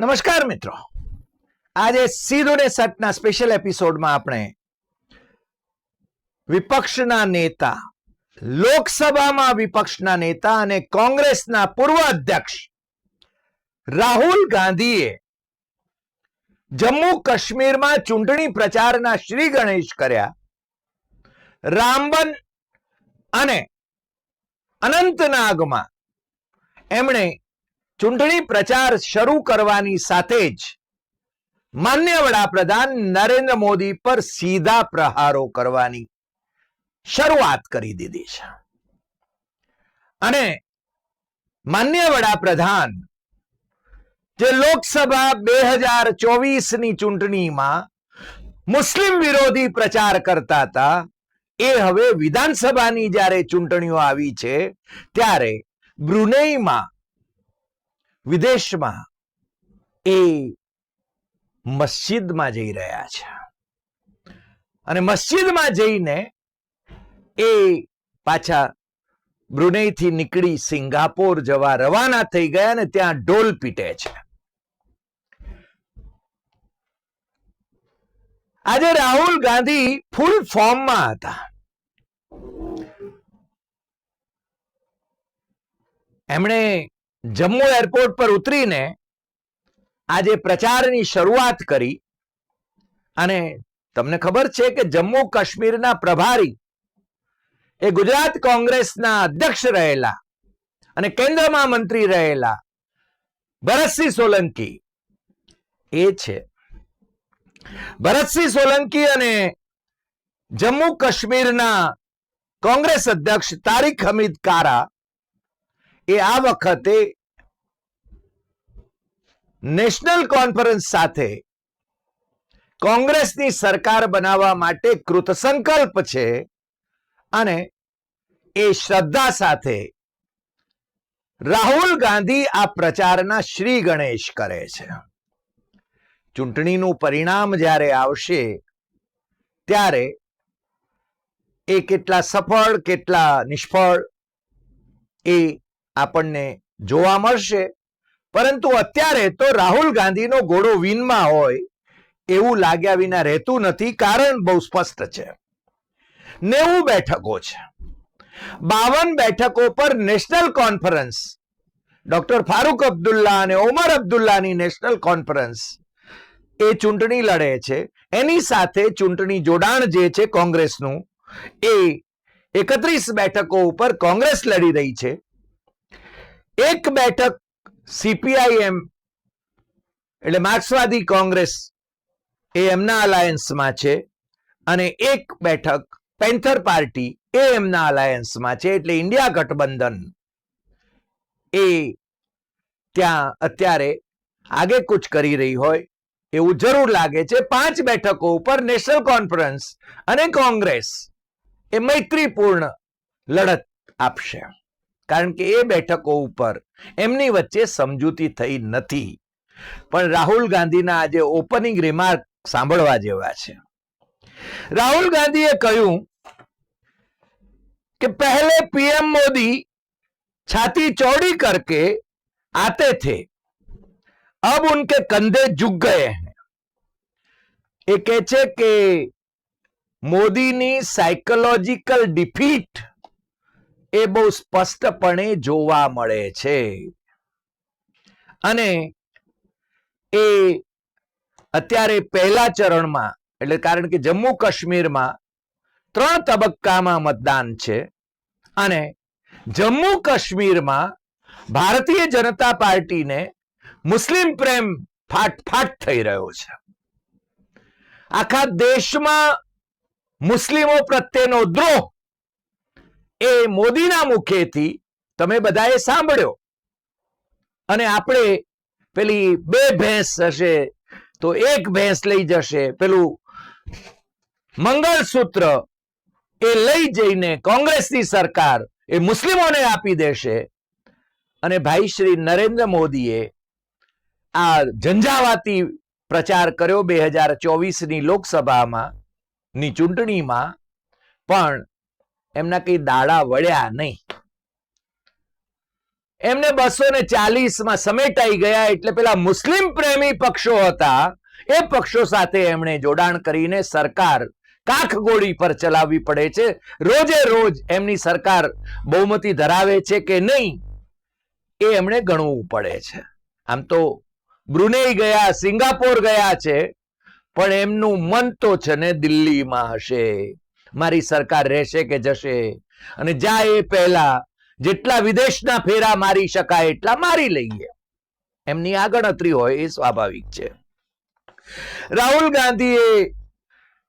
નમસ્કાર મિત્રો. આજે સીધો ને સટના સ્પેશિયલ એપિસોડમાં આપણે વિપક્ષના નેતા, લોકસભામાં વિપક્ષના નેતા અને કોંગ્રેસના પૂર્વ અધ્યક્ષ રાહુલ ગાંધીએ જમ્મુ કાશ્મીરમાં ચૂંટણી પ્રચારના શ્રી ગણેશ કર્યા. રામબન અને અનંતનાગમાં એમણે ચૂંટણી પ્રચાર શરૂ કરવાની સાથે જ માન્ય વડાપ્રધાન નરેન્દ્ર મોદી પર સીધા પ્રહારો કરવાની શરૂઆત કરી દીધી છે. અને માન્ય વડાપ્રધાન જે લોકસભા બે હજાર ચોવીસની ચૂંટણીમાં મુસ્લિમ વિરોધી પ્રચાર કરતા હતા, એ હવે વિધાનસભાની જ્યારે ચૂંટણીઓ આવી છે, ત્યારે બ્રુનેઈમાં વિદેશમાં એ મસ્જિદમાં જઈ રહ્યા છે. અને મસ્જિદમાં જઈને એ પાછા બ્રુનેથી નીકળી સિંગાપોર જવા રવાના થઈ ગયા અને ત્યાં ઢોલ પીટે છે. આજે રાહુલ ગાંધી ફૂલ ફોર્મમાં હતા. એમણે જમ્મુ એરપોર્ટ પર ઉતરીને આજે પ્રચારની શરૂઆત કરી. અને તમને ખબર છે કે જમ્મુ કાશ્મીરના પ્રભારી એ ગુજરાત કોંગ્રેસના અધ્યક્ષ રહેલા અને કેન્દ્રમાં મંત્રી રહેલા ભરતસિંહ સોલંકી એ છે. ભરતસિંહ સોલંકી અને જમ્મુ કાશ્મીરના કોંગ્રેસ અધ્યક્ષ તારીખ હમીદ કારા એ આ વખતે નેશનલ કોન્ફરન્સ સાથે કોંગ્રેસની સરકાર બનાવવા માટે કૃતસંકલ્પ છે અને એ શ્રદ્ધા સાથે રાહુલ ગાંધી આ પ્રચારના શ્રી ગણેશ કરે છે. ચૂંટણીનું પરિણામ જ્યારે આવશે ત્યારે એ કેટલા સફળ, કેટલા નિષ્ફળ એ આપણને જોવા મળશે. પરંતુ અત્યારે તો રાહુલ ગાંધીનો ઘોડો વિનમાં હોય એવું લાગ્યા વિના રહેતું નથી કારણ બહુ સ્પષ્ટ છે. નેવું બેઠકો છે. બાવન બેઠકો પર National Conference. Doctor Farooq Abdullah અને ઓમર અબ્દુલ્લાની નેશનલ કોન્ફરન્સ. એ ચૂંટણી લડે છે. એની સાથે ચૂંટણી જોડાણ જે છે કોંગ્રેસનું, એ એકત્રીસ બેઠકો ઉપર કોંગ્રેસ લડી રહી છે. એક બેઠક સીપીઆઈએમ એટલે માર્ક્સવાદી કોંગ્રેસ એ એમના અલાયન્સમાં છે અને એક બેઠક પેન્થર પાર્ટી એ એમના અલાયન્સમાં છે, એટલે ઇન્ડિયા ગઠબંધન એ ત્યાં અત્યારે આગે કૂચ કરી રહી હોય એવું જરૂર લાગે છે. પાંચ બેઠકો ઉપર નેશનલ કોન્ફરન્સ અને કોંગ્રેસ એ મૈત્રીપૂર્ણ લડત આપશે. કારણ કે એ બેઠકો ઉપર એમની વચ્ચે સમજૂતી થઈ નથી. પણ રાહુલ ગાંધીના આજે ઓપનિંગ રિમાર્ક સાંભળવા જેવા છે. રાહુલ ગાંધીએ કહ્યું કે પહેલે પીએમ મોદી छाती चौड़ी करके આતે થે. અબ ઉનકે કંધે ઝુક ગયે એ કહે છે કે મોદીની સાયકોલોજીકલ ડિફીટ એ બહુ સ્પષ્ટપણે જોવા મળે છે. અને એ અત્યારે પહેલા ચરણમાં, એટલે કારણ કે જમ્મુ કાશ્મીરમાં ત્રણ તબક્કામાં મતદાન છે અને જમ્મુ કાશ્મીરમાં ભારતીય જનતા પાર્ટીને મુસ્લિમ પ્રેમ ફાટ ફાટ થઈ રહ્યો છે. આખા દેશમાં મુસ્લિમો પ્રત્યેનો દ્રોહ એ મોદીના મુખેથી તમે બધાએ સાંભળ્યો. અને આપણે પેલી બે ભેંસ હશે તો એક ભેંસ લઈ જશે. પેલું મંગળસૂત્ર એ લઈ જઈને કોંગ્રેસની સરકાર એ મુસ્લિમોને આપી દેશે. અને ભાઈ શ્રી નરેન્દ્ર મોદીએ આ ઝંઝાવાતી પ્રચાર કર્યો બે હજાર ચોવીસની લોકસભામાં, ની ચૂંટણીમાં. પણ એમના કઈ દાડા વળ્યા નહીં. એમને બસો ને ચાલીસમાં સમેટાઈ ગયા એટલે પેલા મુસ્લિમ પ્રેમી પક્ષો હતા. એ પક્ષો સાથે એમણે જોડાણ કરીને સરકાર કાખગોળી પર ચલાવવી પડે છે. રોજે રોજ એમની સરકાર બહુમતી ધરાવે છે કે નહીં, એ એમણે ગણવું પડે છે. આમ તો બ્રુનેઈ ગયા, સિંગાપોર ગયા છે, પણ એમનું મન તો છે ને દિલ્હીમાં હશે. મારી સરકાર રહેશે કે જશે? અને જાય એ પહેલા જેટલા વિદેશના ફેરા મારી શકાય એટલા મારી લઈએ. એમની આ ગણતરી હોય એ સ્વાભાવિક છે. રાહુલ ગાંધીએ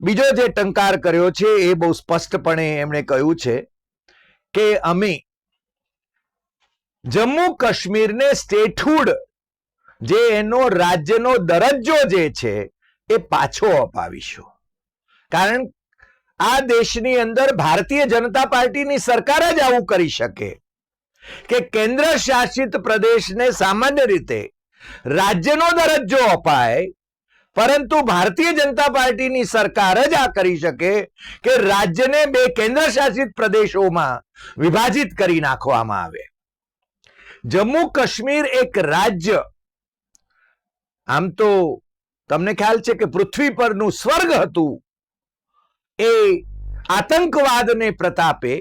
બીજો જે ટંકાર કર્યો છે એ બહુ સ્પષ્ટપણે એમણે કહ્યું છે કે અમે જમ્મુ કાશ્મીરને સ્ટેટહુડ, જે એનો રાજ્યનો દરજ્જો જે છે, એ પાછો અપાવીશું. કારણ આ દેશની અંદર ભારતીય જનતા પાર્ટીની સરકાર જ આવું કરી શકે. કે કેન્દ્ર શાસિત પ્રદેશને સામાન્ય રીતે રાજ્યનો દરજ્જો અપાય, પરંતુ ભારતીય જનતા પાર્ટીની સરકાર જ આ કરી શકે કે રાજ્યને બે કેન્દ્ર શાસિત પ્રદેશોમાં વિભાજિત કરી નાખવામાં આવે. જમ્મુ કાશ્મીર એક રાજ્ય. આમ તો તમને ખ્યાલ છે કે પૃથ્વી પરનું સ્વર્ગ હતું. એ આતંકવાદને પ્રતાપે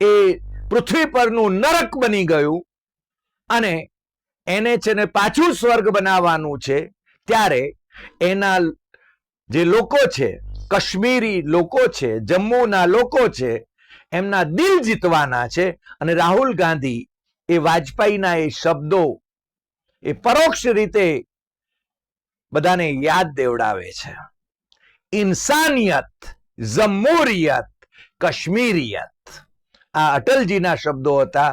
એ પૃથ્વી પરનું નરક બની ગયું અને એને છે ને પાછું સ્વર્ગ બનાવવાનું છે. ત્યારે એના જે લોકો છે, કાશ્મીરી લોકો છે, જમ્મુના લોકો છે, એમના દિલ જીતવાના છે અને રાહુલ ગાંધી એ વાજપેયીના એ શબ્દો એ પરોક્ષ રીતે બધાને યાદ દેવડાવે છે. ઇન્સાનિયત, જમ્મુરિયત, કશ્મીરિયત. આ અટલજીના શબ્દો હતા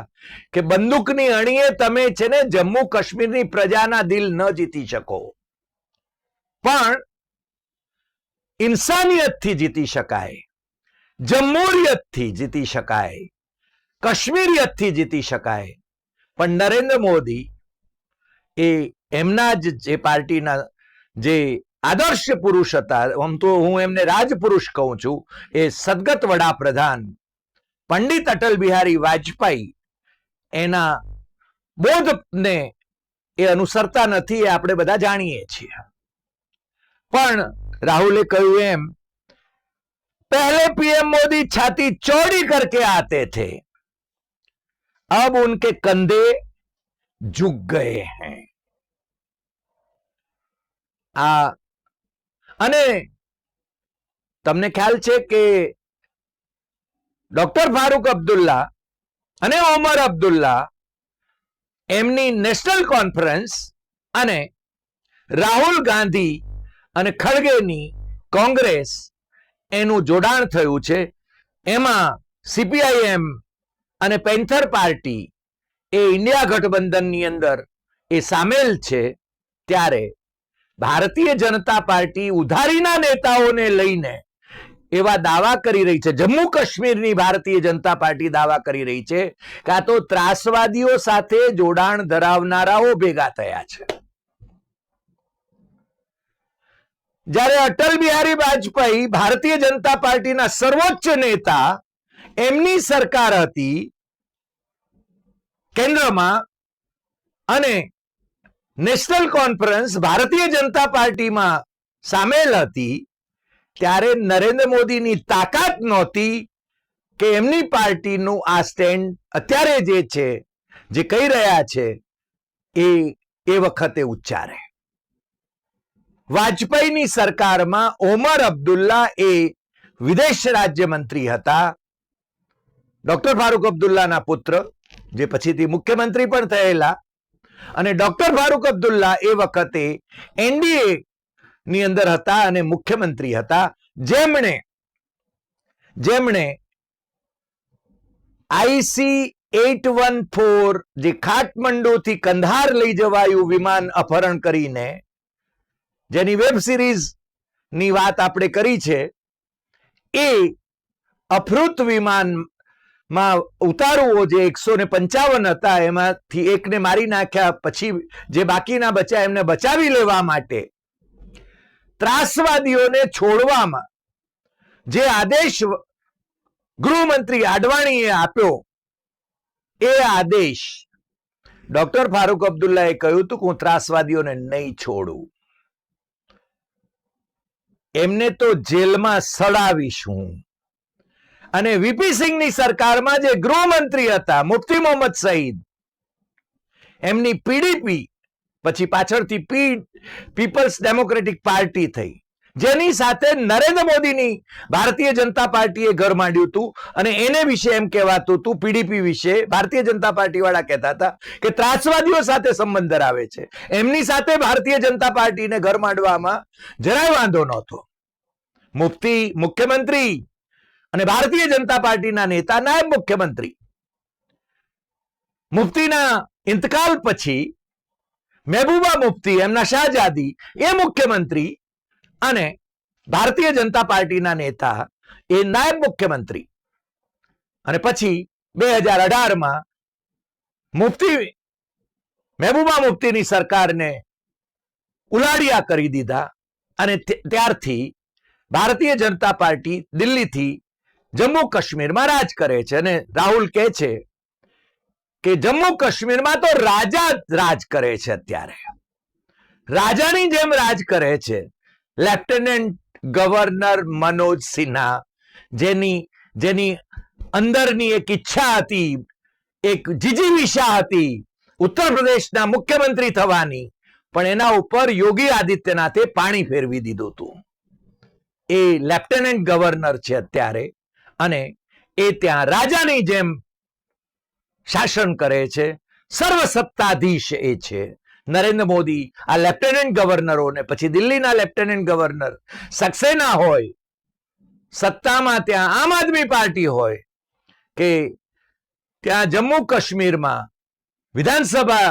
કે બંદૂકની અણીએ તમે છે ને જમ્મુ કાશ્મીરની પ્રજાના દિલ ન જીતી શકો. પણ ઇન્સાનિયતથી જીતી શકાય, જમ્મુરિયતથી જીતી શકાય, કાશ્મીરિયતથી જીતી શકાય. પણ નરેન્દ્ર મોદી એ એમના જ જે પાર્ટીના જે આદર્શ પુરુષ હતા આમ તો હું એમને રાજપુરુષ કહું છું એ સદગત વડાપ્રધાન પંડિત અટલ બિહારી વાજપેયી એના બોધને એ અનુસરતા નથી એ આપણે બધા જાણીએ છીએ પણ રાહુલે કહ્યું એમ पहले पीएम मोदी छाती चौड़ी करके आते थे अब उनके कंधे झुक गए हैं આ અને તમને ખ્યાલ છે કે ડોક્ટર ફારૂક અબ્દુલ્લા અને ઓમર અબ્દુલ્લા એમની નેશનલ કોન્ફરન્સ અને રાહુલ ગાંધી અને ખડગેની કોંગ્રેસ એનું જોડાણ થયું છે. એમાં સીપીઆઈએમ અને પેન્થર પાર્ટી એ ઇન્ડિયા ગઠબંધનની અંદર એ સામેલ છે. ત્યારે ભારતીય જનતા પાર્ટી ઉધારીના નેતાઓને લઈને એવા દાવા કરી રહી છે. જમ્મુ કાશ્મીરની ભારતીય જનતા પાર્ટી દાવા કરી રહી છે કાં તો ત્રાસવાદીઓ સાથે જોડાણ ધરાવનારાઓ ભેગા થયા છે. જ્યારે અટલ બિહારી વાજપેયી ભારતીય જનતા પાર્ટીના સર્વોચ્ચ નેતા એમની સરકાર હતી, કેન્દ્રમાં અને નેશનલ કોન્ફરન્સ ભારતીય જનતા પાર્ટીમાં સામેલ હતી ત્યારે નરેન્દ્ર મોદીની તાકાત નહોતી કે એમની પાર્ટીનું આ સ્ટેન્ડ અત્યારે જે છે, જે કહી રહ્યા છે, એ એ વખતે ઉચ્ચારે. વાજપેયીની સરકારમાં ઓમર અબ્દુલ્લા એ વિદેશ રાજ્યમંત્રી હતા. ડોક્ટર ફારૂક અબ્દુલ્લાના પુત્ર, જે પછીથી મુખ્યમંત્રી પણ થયેલા અને ડોક્ટર ફારૂક અબ્દુલ્લા એ વખતે એનડીએ ની અંદર હતા અને મુખ્યમંત્રી હતા. જેમણે જેમણે આઈસી એટ વન ફોર જે ખાટમંડુથી કંધાર લઈ જવાયું વિમાન અપહરણ કરીને, જેની વેબ સિરીઝની વાત આપણે કરી છે, એ અફૃત વિમાન માં ઉતારવો જે એકસો ને પંચાવન હતા, એમાંથી એકને મારી નાખ્યા, પછી જે બાકીના બચ્યા એમને બચાવી લેવા માટે. ત્રાસવાદીઓને છોડવામાં જે આદેશ ગૃહમંત્રી આડવાણીએ આપ્યો, એ આદેશ ડોક્ટર ફારૂક અબ્દુલ્લાએ કહ્યું હતું કે હું ત્રાસવાદીઓને નહીં છોડું. એમને તો જેલમાં સડાવીશું અને વીપી સિંહની સરકારમાં જે ગૃહમંત્રી હતા, મુફ્તી મોહમ્મદ સઈદ, એમની પીડીપી પછી પાછળથી પી, પીપલ્સ ડેમોક્રેટિક પાર્ટી થઈ. જેની સાથે નરેન્દ્ર મોદીની ભારતીય જનતા પાર્ટીએ ઘર માંડ્યું હતું અને એને વિશે એમ કહેવાતું હતું પીડીપી વિશે ભારતીય જનતા પાર્ટી વાળા કહેતા હતા કે ત્રાસવાદીઓ સાથે સંબંધ ધરાવે છે. એમની સાથે ભારતીય જનતા પાર્ટીને ઘર માંડવામાં જરાય વાંધો નહોતો. મુફતી, મુખ્યમંત્રી અને ભારતીય જનતા પાર્ટીના નેતા, નાયબ મુખ્યમંત્રી. મુફતીના ઇંતકાલ પછી મહેબૂબા મુફતી, એમના શાહજાદી, એ મુખ્યમંત્રી અને ભારતીય જનતા પાર્ટીના નેતા એ નાયબ મુખ્યમંત્રી. અને પછી બે હજાર અઢારમાં મુફતી, મહેબૂબા મુફતીની સરકારને ઉલાડિયા કરી દીધા અને ત્યારથી ભારતીય જનતા પાર્ટી દિલ્હીથી જમ્મુ કાશ્મીરમાં રાજ કરે છે અને રાહુલ કહે છે કે જમ્મુ કાશ્મીરમાં તો રાજા રાજ કરે છે અત્યારે. રાજાની જેમ રાજ કરે છે. લેફ્ટનન્ટ ગવર્નર મનોજ સિન્હા, જેની જેની અંદરની એક ઈચ્છા હતી, એક જીજીવિષા હતી, ઉત્તર પ્રદેશના મુખ્યમંત્રી થવાની, પણ એના ઉપર યોગી આદિત્યનાથે પાણી ફેરવી દીધું હતું. એ લેફ્ટનન્ટ ગવર્નર છે અત્યારે. અને એ ત્યાં રાજાની જેમ શાસન કરે છે. સર્વ એ છે. નરેન્દ્ર મોદી આ લેફ્ટનન્ટ ગવર્નરોને પછી દિલ્હીના લેફ્ટનન્ટ ગવર્નર સક્સેના હોય, સત્તામાં ત્યાં આમ આદમી પાર્ટી હોય કે ત્યાં જમ્મુ કાશ્મીરમાં વિધાનસભા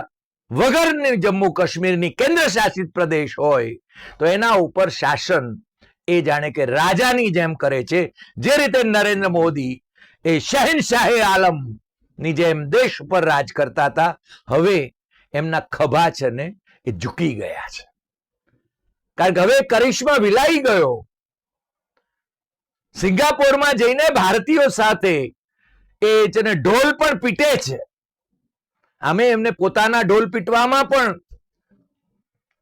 વગરની જમ્મુ કાશ્મીરની કેન્દ્ર શાસિત પ્રદેશ હોય, તો એના ઉપર શાસન એ જાણે કે રાજાની જેમ કરે છે. જે રીતે નરેન્દ્ર મોદી એ શહેનશાહે આલમની જેમ દેશ ઉપર રાજ કરતા હતા, હવે એમના ખભા છે ને એ ઝૂકી ગયા છે. કારણ કે હવે કરિશ્મા વિલાઈ ગયો. સિંગાપોરમાં જઈને ભારતીયો સાથે એ છે ને ઢોલ પણ પીટે છે. આમે એમને પોતાના ઢોલ પીટવામાં પણ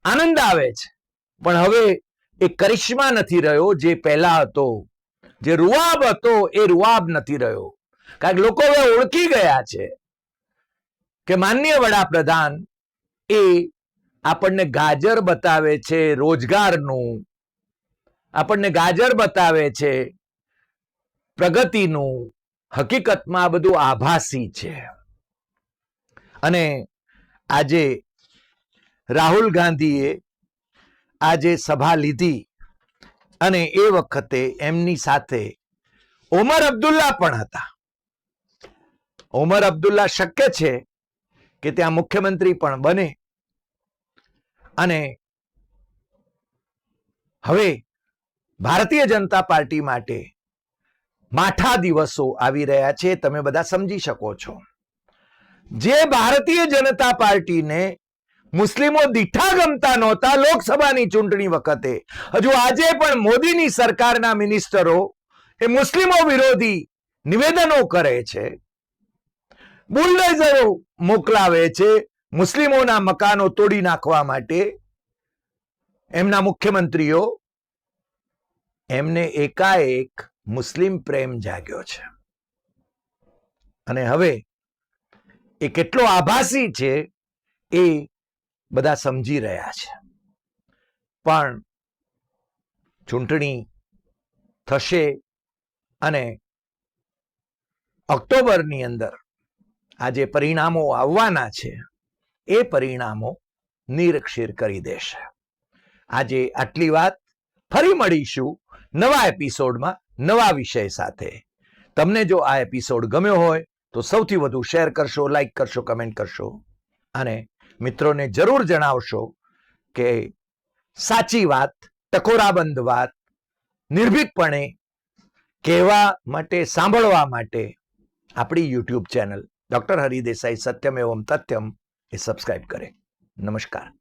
આનંદ આવે છે. પણ હવે એ કરિશ્મા નથી રહ્યો જે પહેલા હતો. જે રૂઆબ હતો એ રૂઆબ નથી રહ્યો. કારણ કે લોકો હવે ઓળખી ગયા છે કે માન્ય વડાપ્રધાન એ આપણને ગાજર બતાવે છે રોજગારનું. આપણને ગાજર બતાવે છે પ્રગતિનું. હકીકતમાં બધું આભાસી છે. અને આજે રાહુલ ગાંધીએ આજે સભા લીધી અને એ વખતે એમની સાથે ઓમર અબ્દુલ્લા પણ હતા. ઓમર અબ્દુલ્લા શક્ય છે કે ત્યાં મુખ્યમંત્રી પણ બને અને હવે ભારતીય જનતા પાર્ટી માટે માઠા દિવસો આવી રહ્યા છે. તમે બધા સમજી શકો છો. જે ભારતીય જનતા પાર્ટીને મુસ્લિમો દીઠા ગમતા નહોતા લોકસભાની ચૂંટણી વખતે. હજુ આજે પણ મોદીની સરકારના મિનિસ્ટરો એ મુસ્લિમો વિરોધી નિવેદનો કરે છે. બુલડોઝરો મોકલાવે છે મુસ્લિમોના મકાનો તોડી નાખવા માટે. એમના મુખ્યમંત્રીઓ, એમને એકાએક મુસ્લિમ પ્રેમ જાગ્યો છે. અને હવે એ કેટલો આભાસી છે એ બધા સમજી રહ્યા છે. પણ ચૂંટણી થશે અને ઓક્ટોબરની અંદર આ જે પરિણામો આવવાના છે, એ પરિણામો નિરક્ષીર કરી દેશે. આજે આટલી વાત ફરી મળીશું નવા એપિસોડમાં નવા વિષય સાથે. તમને જો આ એપિસોડ ગમ્યો હોય તો સૌથી વધુ શેર કરશો, લાઈક કરશો, કમેન્ટ કરશો અને મિત્રોને જરૂર જણાવશો કે સાચી વાત, ટકોરાબંધ વાત, નિર્ભીકપણે કહેવા માટે, સાંભળવા માટે આપણી યુટ્યુબ ચેનલ ડૉક્ટર હરિદેસાઈ સત્યમ એવમ તથ્યમ એ સબસ્ક્રાઈબ કરે. નમસ્કાર.